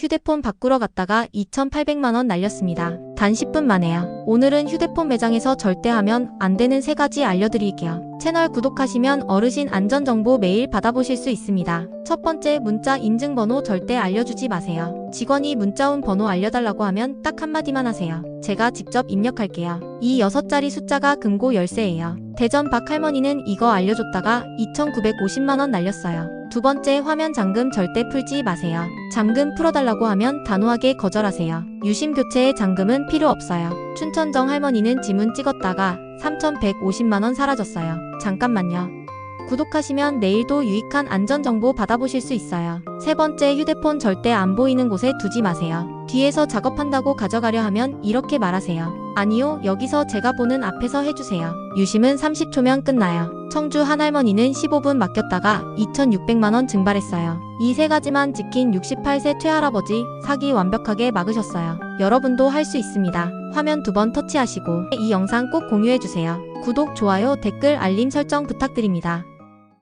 휴대폰 바꾸러 갔다가 2,800만원 날렸습니다. 단 10분 만에요. 오늘은 휴대폰 매장에서 절대 하면 안 되는 세 가지 알려드릴게요. 채널 구독하시면 어르신 안전정보 매일 받아보실 수 있습니다. 첫 번째 문자 인증번호 절대 알려주지 마세요. 직원이 문자 온 번호 알려달라고 하면 딱 한마디만 하세요. 제가 직접 입력할게요. 이 6자리 숫자가 금고 열쇠예요. 대전 박 할머니는 이거 알려줬다가 2,950만원 날렸어요. 두 번째 화면 잠금 절대 풀지 마세요. 잠금 풀어달라고 하면 단호하게 거절하세요. 유심 교체에 잠금은 필요 없어요. 춘천정 할머니는 지문 찍었다가 3,150만원 사라졌어요. 잠깐만요. 구독하시면 내일도 유익한 안전정보 받아보실 수 있어요. 세 번째 휴대폰 절대 안 보이는 곳에 두지 마세요. 뒤에서 작업한다고 가져가려 하면 이렇게 말하세요. 아니요, 여기서 제가 보는 앞에서 해주세요. 유심은 30초면 끝나요. 청주 한 할머니는 15분 맡겼다가 2,600만원 증발했어요. 이 세 가지만 지킨 68세 퇴할아버지 사기 완벽하게 막으셨어요. 여러분도 할 수 있습니다. 화면 두 번 터치하시고 이 영상 꼭 공유해주세요. 구독, 좋아요, 댓글, 알림 설정 부탁드립니다.